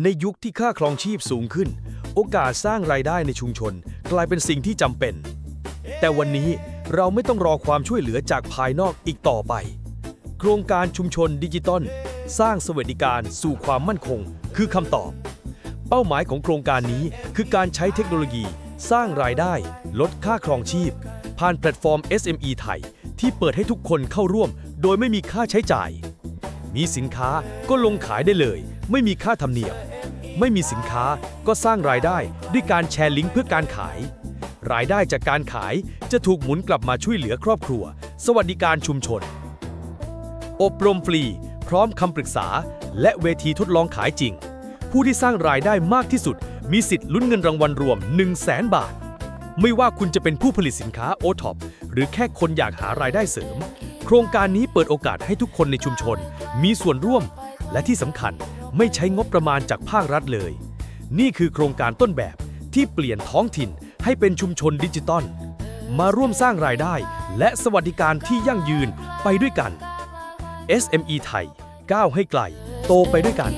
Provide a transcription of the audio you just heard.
ในยุคที่ค่าครองชีพสูงขึ้น โอกาสสร้างรายได้ในชุมชน กลายเป็นสิ่งที่จำเป็น แต่วันนี้เราไม่ต้องรอความช่วยเหลือจากภายนอกอีกต่อไป โครงการชุมชนดิจิตอลสร้างสวัสดิการสู่ความมั่นคง คือคำตอบ เป้าหมายของโครงการนี้คือการใช้เทคโนโลยี สร้างรายได้ ลดค่าครองชีพ ผ่านแพลตฟอร์ม SME ไทย ที่เปิดให้ทุกคนเข้าร่วม โดยไม่มีค่าใช้จ่าย มีสินค้าก็ลงขายได้เลย ไม่มีค่าธรรมเนียม ไม่มีสินค้าก็สร้างรายได้ด้วยการแชร์ลิงก์เพื่อการขาย รายได้จากการขายจะถูกหมุนกลับมาช่วยเหลือครอบครัว สวัสดิการชุมชน อบรมฟรี พร้อมคำปรึกษา และเวทีทดลองขายจริง ผู้ที่สร้างรายได้มากที่สุด มีสิทธิ์ลุ้นเงินรางวัลรวม 1 0 0 0 0แสนบาท ไม่ว่าคุณจะเป็นผู้ผลิตสินค้าโอท็อปหรือแค่คนอยากหารายได้เสริม ครงการนี้เปิดโอกาสให้ทุกคนในชุมชน มีส่วนร่วม และที่สำคัญไม่ใช้งบประมาณจากภาครัฐเลย นี่คือโครงการต้นแบบที่เปลี่ยนท้องถิ่นให้เป็นชุมชนดิจิตอลมาร่วมสร้างรายได้ และสวัสดิการที่ยั่งยืนไปด้วยกัน SME ไทยก้าวให้ไกล โตไปด้วยกัน